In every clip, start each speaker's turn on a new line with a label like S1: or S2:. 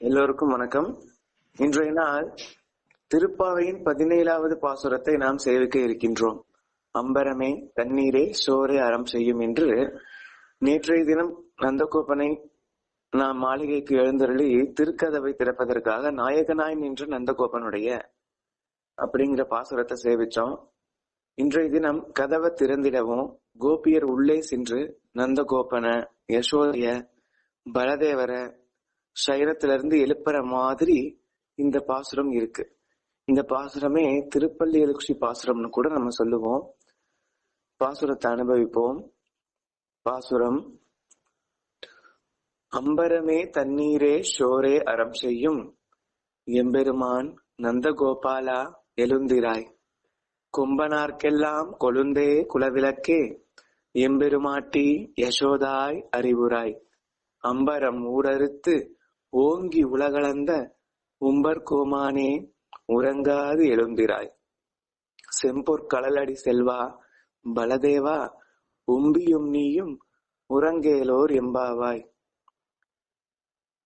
S1: எல்லோருக்கும் வணக்கம். இன்றைய நாள் திருப்பாவையின் பதினேழாவது பாசுரத்தை நாம் சேவிக்க இருக்கின்றோம். அம்பரமே தண்ணீரே சோறு அறம் செய்யும் என்று நேற்றைய தினம் நந்தகோபனை நாம் மாளிகைக்கு எழுந்தருளி திருக்கதவை திறப்பதற்காக நாயகனாய் நின்ற நந்தகோபனுடைய அப்படிங்கிற பாசுரத்தை சேவிச்சோம். இன்றைய தினம் கதவை திறந்திடவும் கோபியர் உள்ளே சென்று நந்தகோபன யசோதைய பலதேவர சைரத்திலிருந்து எழுப்புற மாதிரி இந்த பாசுரம் இருக்கு. இந்த பாசுரமே திருப்பள்ளி எழுச்சி பாசுரம்னு கூட நம்ம சொல்லுவோம். பாசுரத்தை அனுபவிப்போம். பாசுரம் அம்பரமே தண்ணீரே ஷோரே அறம் செய்யும். எம்பெருமான் நந்தகோபாலா எழுந்திராய். கும்பனார்க்கெல்லாம் கொழுந்தே குலவிளக்கே. எம்பெருமாட்டி யசோதாய் அறிவுராய். அம்பரம் ஊடறுத்து ஓங்கி உலகளந்த உம்பர் கோமானே உறங்காது எழுந்திராய் செம்பொற் கடலடி செல்வா பலதேவா உம்பியும் நீயும் உறங்கேலோர் எம்பாவாய்.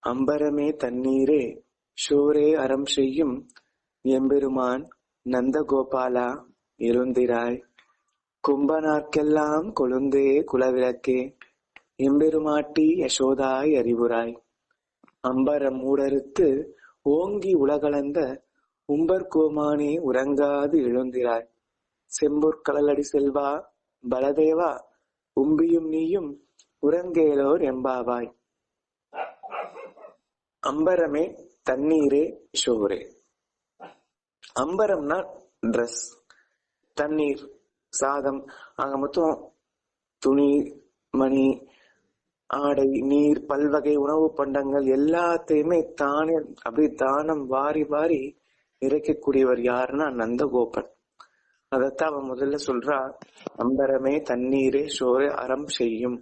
S1: அம்பரமே தண்ணீரே ஷோரே அறம் செய்யும் எம்பெருமான் நந்தகோபாலா எழுந்திராய். கும்பனார்க்கெல்லாம் கொழுந்தே குலவிளக்கே எம்பெருமாட்டி யசோதாய் அறிவுராய். அம்பரம் மூடறுத்து ஓங்கி உலகளந்த உம்பர் கோமானே உறங்காது எழுந்திராய். செம்பொற் கடலடி செல்வா பலதேவா உம்பியும் நீயும் உறங்கேலோர் எம்பாவாய். அம்பரமே தண்ணீரே ஷோரே அம்பரம்னா ட்ரெஸ் தண்ணீர் சாதம் ஆக மொத்தம் துணி மணி ஆடை நீர் பல்வகை உணவு பண்டங்கள் எல்லாத்தையுமே தானே அப்படியே தானம் வாரி வாரி இறைக்கக்கூடியவர் யாருன்னா நந்தகோபன். அதத்தான் அவன் முதல்ல சொல்றா அம்பரமே தண்ணீரே சோறு அறம் செய்யும்.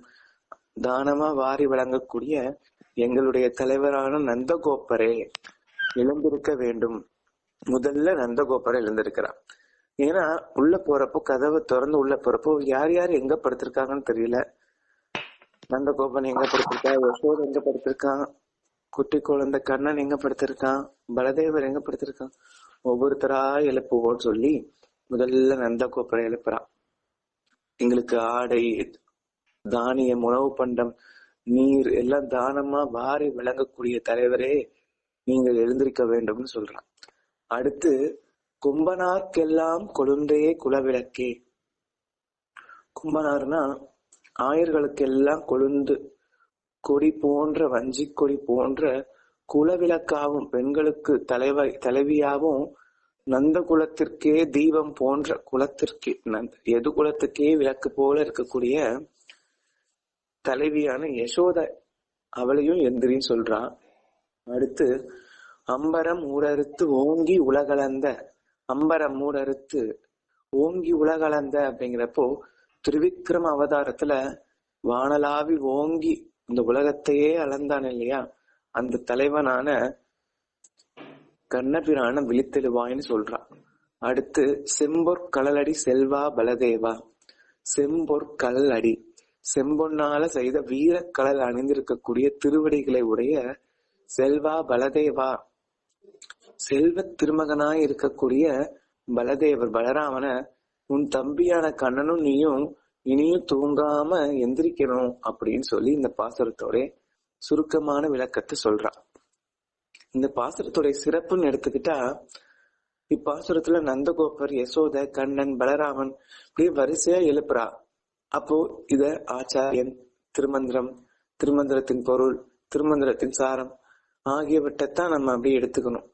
S1: தானமா வாரி வழங்கக்கூடிய எங்களுடைய தலைவரான நந்தகோபரே எழுந்திருக்க வேண்டும். முதல்ல நந்தகோபுரம் எழுந்திருக்கிறான் ஏன்னா உள்ள போறப்போ கதவை திறந்து உள்ள போறப்போ யார் யார் எங்க படுத்திருக்காங்கன்னு தெரியல. நந்தகோபன் எங்க படுத்திருக்கா? யசோத் எங்க படுத்திருக்கான் குட்டி குழந்தை கண்ணன் எங்க படுத்திருக்கான் பலதேவர் எங்க படுத்திருக்கான் ஒவ்வொருத்தரா எழுப்புவோம்னு சொல்லி முதல்ல நந்தகோபரை எழுப்புறான் எங்களுக்கு ஆடை தானியம் உணவு பண்டம் நீர் எல்லாம் தானமா வாரி விளங்கக்கூடிய தலைவரே நீங்கள் எழுந்திருக்க வேண்டும்னு சொல்றான் அடுத்து கும்பனார்க்கெல்லாம் கொழுந்தே குலவிளக்கே. கும்பனார்னா ஆயர்களுக்கெல்லாம் கொழுந்து கொடி போன்ற வஞ்சி கொடி போன்ற குலவிளக்காவும் பெண்களுக்கு தலைவை தலைவியாவும் நந்த குலத்திற்கே தீபம் போன்ற குலத்திற்கே எது குலத்துக்கே விளக்கு போல இருக்கக்கூடிய தலைவியான யசோத அவளையும் எந்திரின்னு சொல்றான் அடுத்து அம்பரம் ஊரறுத்து ஓங்கி உலகலந்த அம்பரம் ஊரறுத்து ஓங்கி உலகலந்த அப்படிங்கிறப்போ திருவிக்ரம அவதாரத்துல வானலாவி ஓங்கி இந்த உலகத்தையே அளந்தான் இல்லையா? அந்த தலைவனான கண்ணபிரான விழித்தெழுவாயின்னு சொல்றான் அடுத்து செம்பொற் கடலடி செல்வா பலதேவா? செம்பொற் அடி செம்பொன்னால செய்த வீர கடல் அணிந்திருக்கக்கூடிய திருவடிகளை உடைய செல்வா பலதேவா? செல்வ திருமகனாய் இருக்கக்கூடிய பலதேவர் பலராமன உன் தம்பியான கண்ணனும் நீயும் இனியும் தூங்காம எந்திரிக்கணும் அப்படின்னு சொல்லி இந்த பாசுரத்தோட சுருக்கமான விளக்கத்தை சொல்றான். இந்த பாசுரத்துடைய சிறப்புன்னு எடுத்துக்கிட்டா இப்பாசுரத்துல நந்தகோபர் யசோத கண்ணன் பலராமன் இப்படியே வரிசையா எழுப்புறா. அப்போ இத ஆச்சாரியன் திருமந்திரம் திருமந்திரத்தின் பொருள் திருமந்திரத்தின் சாரம் ஆகியவற்றைத்தான் நம்ம அப்படியே எடுத்துக்கணும்.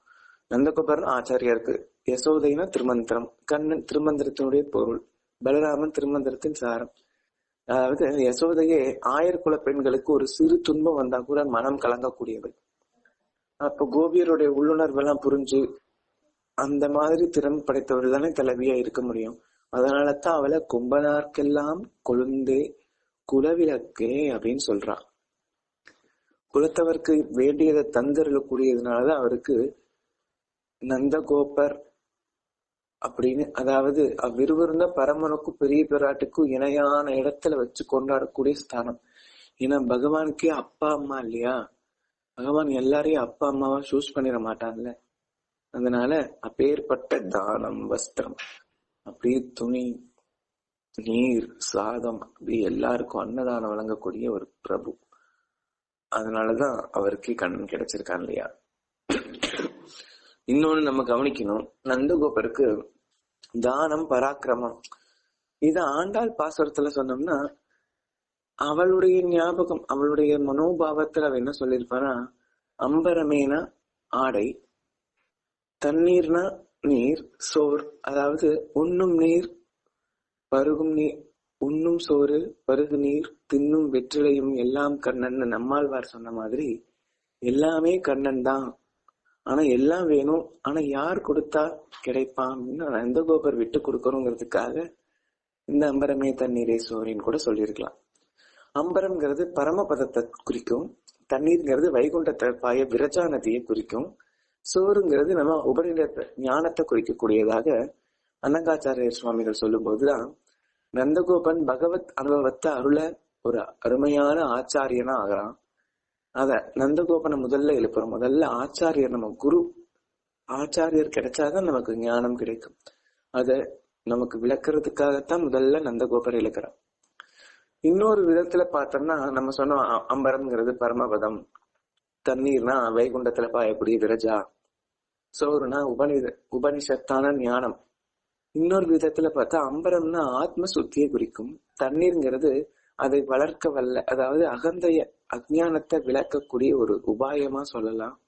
S1: நந்தகோபரன் ஆச்சாரியாருக்கு. யசோதைனா திருமந்திரம். கண்ணன் திருமந்திரத்தினுடைய பொருள். பலராமன் திருமந்திரத்தின் சாரம். அதாவது யசோதையே ஆயர்குல பெண்களுக்கு ஒரு சிறு துன்பம் வந்தா கூட மனம் கலங்கக்கூடியவள். அப்ப கோபியருடைய உள்ளுணர்வெல்லாம் புரிஞ்சு அந்த மாதிரி திறன் படைத்தவர்கள் தானே தலைவியா இருக்க முடியும். அதனால தான் அவளை கும்பனார்க்கெல்லாம் கொழுந்தே குலவிளக்கே அப்படின்னு சொல்றான் குலத்தவருக்கு வேண்டியதை தந்தருளக்கூடியதுனாலதான் அவருக்கு நந்தகோபர் அப்படின்னு அதாவது அவ்விருவருந்த பரமனுக்கும் பெரிய பிராட்டுக்கும் இணையான இடத்துல வச்சு கொண்டாடக்கூடிய ஸ்தானம். ஏன்னா பகவானுக்கே அப்பா அம்மா இல்லையா? பகவான் எல்லாரையும் அப்பா அம்மாவா சூஸ் பண்ணிட மாட்டான்ல. அதனால அப்பேற்பட்ட தானம் வஸ்திரம் அப்படியே துணி நீர் சாதம் அப்படி எல்லாருக்கும் அன்னதானம் வழங்கக்கூடிய ஒரு பிரபு. அதனாலதான் அவருக்கு கண்ணன் கிடைச்சிருக்கான் இல்லையா? இன்னொன்னு நம்ம கவனிக்கணும். நந்தகோபருக்கு தானம் பராக்கிரமம். இது ஆண்டாள் பாசுரத்துல சொன்னோம்னா அவளுடைய ஞாபகம் அவளுடைய மனோபாவத்துல அவ என்ன சொல்லியிருப்பானா அம்பரமேனா ஆடை தண்ணீர்னா நீர் சோர் அதாவது உண்ணும் நீர் பருகும் நீர் உண்ணும் சோறு பருகு நீர் தின்னும் வெற்றிலையும் எல்லாம் கண்ணன். நம்மாழ்வார் சொன்ன மாதிரி எல்லாமே கண்ணன் தான். ஆனா எல்லாம் வேணும். ஆனா யார் கொடுத்தா கிடைப்பான் நந்தகோபர் விட்டு கொடுக்கணுங்கிறதுக்காக இந்த அம்பரமே தண்ணீரே சோரின்னு கூட சொல்லியிருக்கலாம். அம்பரம்ங்கிறது பரமபதத்தை குறிக்கும். தண்ணீர்ங்கிறது வைகுண்டத்தை பாய விரஜா நதியை குறிக்கும். சோறுங்கிறது நம்ம உபநிடத்தை ஞானத்தை குறிக்கக்கூடியதாக அனங்காச்சாரியர் சுவாமிகள் சொல்லும் போதுதான் நந்தகோபன் பகவத் அனுபவத்தை அருள ஒரு அருமையான ஆச்சாரியனா ஆகிறான். அத நந்தகோபனை முதல்ல எழுப்புறோம். முதல்ல ஆச்சாரியர் நம்ம குரு ஆச்சாரியர் கிடைச்சாதான் நமக்கு ஞானம் கிடைக்கும். அத நமக்கு விளக்குறதுக்காகத்தான் முதல்ல நந்தகோபர் இழுக்கிறோம் இன்னொரு விதத்துல பார்த்தோம்னா நம்ம சொன்னோம் அ- அம்பரம்ங்கிறது பரமபதம். தண்ணீர்னா வைகுண்டத்துல பாயக்கூடிய விரஜா. சோறுனா உபனித உபனிஷத்தான ஞானம். இன்னொரு விதத்துல பார்த்தா அம்பரம்னா ஆத்ம சுத்தியை குறிக்கும். தண்ணீர்ங்கிறது அதை வளர்க்க வல்ல அதாவது அகந்தைய அஜானத்தை விளக்கக்கூடிய ஒரு உபாயமா சொல்லலாம்.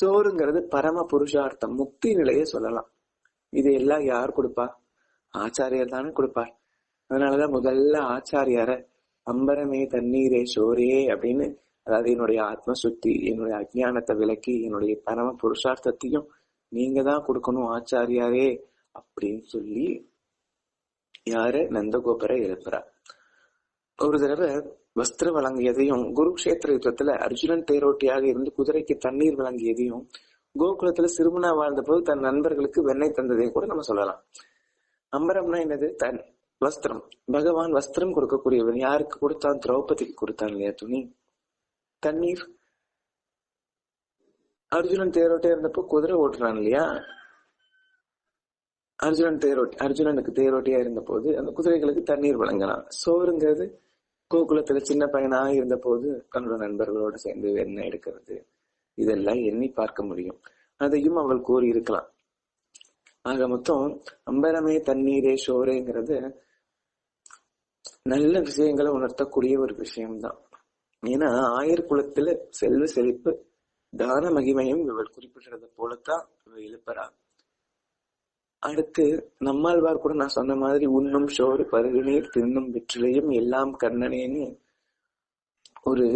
S1: சோறுங்கிறது பரம புருஷார்த்தம் முக்தி நிலையை சொல்லலாம். இது எல்லாம் யார் கொடுப்பா? ஆச்சாரியர் தானே கொடுப்பார். அதனாலதான் முதல்ல ஆச்சாரியார அம்பரமே தண்ணீரே சோரே அப்படின்னு அதாவது என்னுடைய ஆத்ம சுத்தி என்னுடைய அஜ்ஞானத்தை விளக்கி என்னுடைய பரம புருஷார்த்தத்தையும் நீங்க தான் கொடுக்கணும் ஆச்சாரியாரே அப்படின்னு சொல்லி யாரு? நந்தகோபுரை எழுப்புறா. ஒரு தடவை வஸ்திரம் வழங்கியதையும் குருக்ஷேத்திர யுத்தத்துல அர்ஜுனன் தேரோட்டியாக இருந்து குதிரைக்கு தண்ணீர் வழங்கியதையும் கோகுலத்துல வாழ்ந்த போது தன் நண்பர்களுக்கு வெண்ணெய் தந்ததையும் கூட நம்ம சொல்லலாம். அம்பரம்னா என்னது? தன் வஸ்திரம். பகவான் வஸ்திரம் கொடுக்கக்கூடியவன். யாருக்கு கொடுத்தான்? திரௌபதிக்கு கொடுத்தான் இல்லையா துணி? தண்ணீர். அர்ஜுனன் தேரோட்டே இருந்தப்போ குதிரை ஓட்டுறான் இல்லையா? அர்ஜுனன் தேரோட்டி அர்ஜுனனுக்கு தேரோட்டியா இருந்த போது அந்த குதிரைகளுக்கு தண்ணீர் வழங்கலாம். சோறுங்கிறது கோகுலத்துல சின்ன பையனா இருந்த போது தன்னோட நண்பர்களோட சேர்ந்து வெண்ணெய் எடுக்கிறது இதெல்லாம் எண்ணி பார்க்க முடியும். அதையும் அவள் கூறி இருக்கலாம் ஆக மொத்தம் அம்பரமே தண்ணீரே ஷோரேங்கிறது நல்ல விஷயங்களை உணர்த்தக்கூடிய ஒரு விஷயம்தான். ஏன்னா ஆயர் குலத்துல செல்வ செழிப்பு தான மகிமையும் இவள் குறிப்பிடுறது போலத்தான் இவள் எழுப்புறா. அடுத்து நம்மாழ்வார் கூட நான் சொன்ன மாதிரி உண்ணும் சோறு பருகுநீர் தின்னும் வெற்றிலையும் எல்லாம் கண்ணனேன்னு ஒரு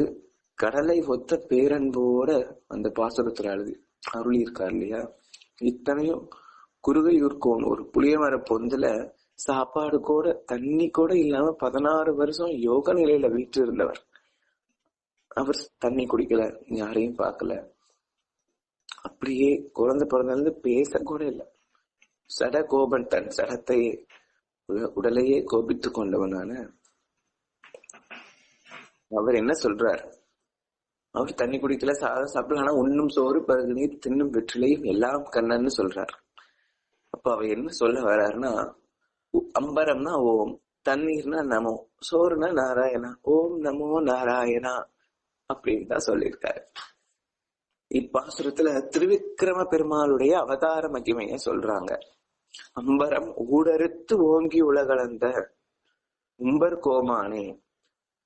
S1: கடலை ஒத்த பேரன்போட அந்த பாசுரத்துல அழுது அருளி இருக்கார் இல்லையா? இத்தனையும் குருகையூர்கோன் ஒரு புளிய மர பொந்துல சாப்பாடு கூட தண்ணி கூட இல்லாம பதினாறு வருஷம் யோக நிலையில வீட்டு இருந்தவர் அவர் தண்ணி குடிக்கல யாரையும் பார்க்கல. அப்படியே குழந்தை பிறந்தாலும் பேச கூட இல்லை. சட கோபன் தன் சடத்தை உடலையே கோபித்து கொண்டவனான அவர் என்ன சொல்றார்? அவர் தண்ணி குடிக்கல சாதம் சாப்பிடல ஆனா உண்ணும் சோறு பிறகு நீர் தின்னும் வெற்றிலையும் எல்லாம் கண்ணன்னு சொல்றார். அப்ப அவர் என்ன சொல்ல வர்றாருன்னா உ- அம்பரம்னா ஓம் தண்ணீர்னா நமோ சோறுனா நாராயணா ஓம் நமோ நாராயணா அப்படின்னு தான் சொல்லியிருக்காரு. இப்பாசுரத்துல திருவிக்கிரம பெருமாளுடைய அவதார மகிமைய சொல்றாங்க. அம்பரம் ஊடறுத்து ஓங்கி உலகளந்த உம்பர் கோமானே.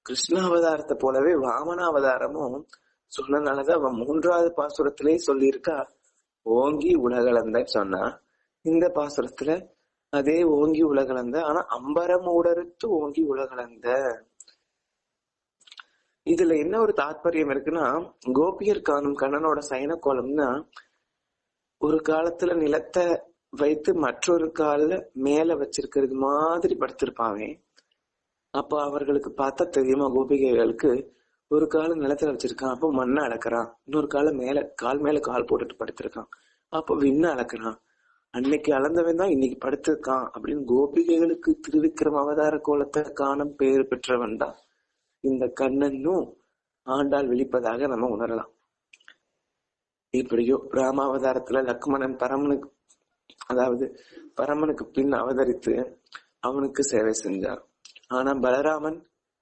S1: கிருஷ்ணாவதாரத்தை போலவே வாமனாவதாரமும் அவதாரமும் சொன்னனாலதான் அவன் மூன்றாவது பாசுரத்திலே சொல்லியிருக்கா. ஓங்கி உலகளந்த சொன்னா இந்த பாசுரத்துல அதே ஓங்கி உலகளந்த ஆனா அம்பரம் ஊடறுத்து ஓங்கி உலகளந்த. இதுல என்ன ஒரு தாத்பரியம் இருக்குன்னா கோபியர் காணும் கண்ணனோட சயன கோலம்னா ஒரு காலத்துல நிலத்தை வைத்து மற்றொரு காலில் மேல வச்சிருக்கிறது மாதிரி படுத்திருப்பாவே அப்போ அவர்களுக்கு பார்த்தா தெரியுமா கோபிகைகளுக்கு ஒரு கால நிலத்துல வச்சிருக்கான் அப்போ மண்ணை அளக்குறான். இன்னொரு கால மேல கால் மேல கால் போட்டுட்டு படுத்திருக்கான். அப்போ விண்ண அளக்குறான். அன்னைக்கு அளந்தவன் தான் இன்னைக்கு படுத்திருக்கான் அப்படின்னு கோபிகைகளுக்கு திருவிக்ரம் அவதார கோலத்தை காணும் பேர் பெற்றவன் தான். இந்த கண்ணனும் ஆண்டாள் விழிப்பதாக நம்ம உணரலாம். இப்படியோ ராமாவதாரத்துல லக்மணன் பரமனுக்கு அதாவது பரமனுக்கு பின் அவதரித்து அவனுக்கு சேவை செஞ்சார். ஆனா பலராமன்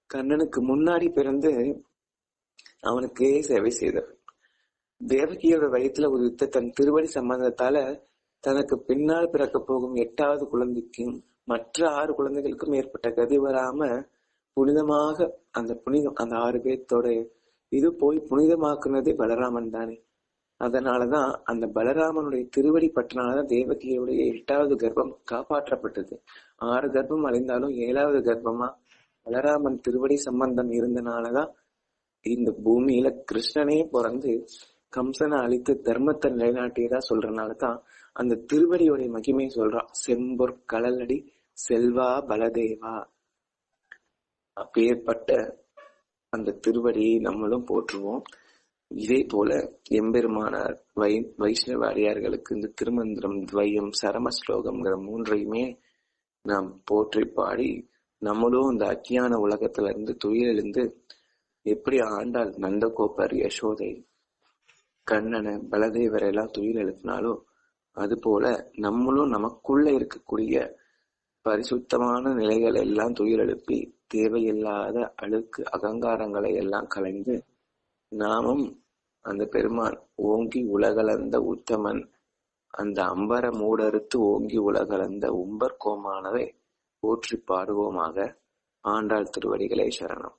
S1: கண்ணனுக்கு முன்னாடி பிறந்து அவனுக்கே சேவை செய்தார் தேவகியோட வயிற்றுல உதித்த தன் திருவடி சம்பந்தத்தால தனக்கு பின்னால் பிறக்க போகும் எட்டாவது குழந்தைக்கும் மற்ற ஆறு குழந்தைகளுக்கும் ஏற்பட்ட கதி வராம புனிதமாக அந்த புனிதம் அந்த ஆறு பேர்த்தோட இது போய் புனிதமாக்குனதே பலராமன் தானே. அதனாலதான் அந்த பலராமனுடைய திருவடி பற்றினாலதான் தேவகியுடைய எட்டாவது கர்ப்பம் காப்பாற்றப்பட்டது. ஆறு கர்ப்பம் அழிந்தாலும் ஏழாவது கர்ப்பமா? பலராமன் திருவடி சம்பந்தம் இருந்தனாலதான் இந்த பூமியில கிருஷ்ணனே பிறந்து கம்சனை அழித்து தர்மத்தை நிலைநாட்டியதா சொல்றனாலதான் அந்த திருவடியோடைய மகிமை சொல்றான். செம்பொற் கலலடி செல்வா பலதேவா. அப்பேற்பட்ட அந்த திருவடியை நம்மளும் போற்றுவோம். இதே போல எம்பெருமானார் வை வைஷ்ணவ அடியார்களுக்கு இந்த திருமந்திரம் துவயம் சரம ஸ்லோகம்ங்கிற மூன்றையுமே நாம் போற்றி பாடி நம்மளும் இந்த அக்கியான உலகத்துல இருந்து துயிலிருந்து எப்படி ஆண்டாள் நந்தகோபர் யசோதை கண்ணனை பலதேவர் எல்லாம் துயில் எழுப்பினாலோ அது போல நம்மளும் நமக்குள்ள இருக்கக்கூடிய பரிசுத்தமான நிலைகள் எல்லாம் துயில் எழுப்பி தேவையில்லாத அழுக்கு அகங்காரங்களை எல்லாம் கலைந்து நாமும் அந்த பெருமான் ஓங்கி உலகளந்த உத்தமன். அந்த அம்பர மூடறுத்து ஓங்கி உலகளந்த உம்பர் கோமானவை போற்றி பாடுவோமாக. ஆண்டாள் திருவடிகளே சரணம்.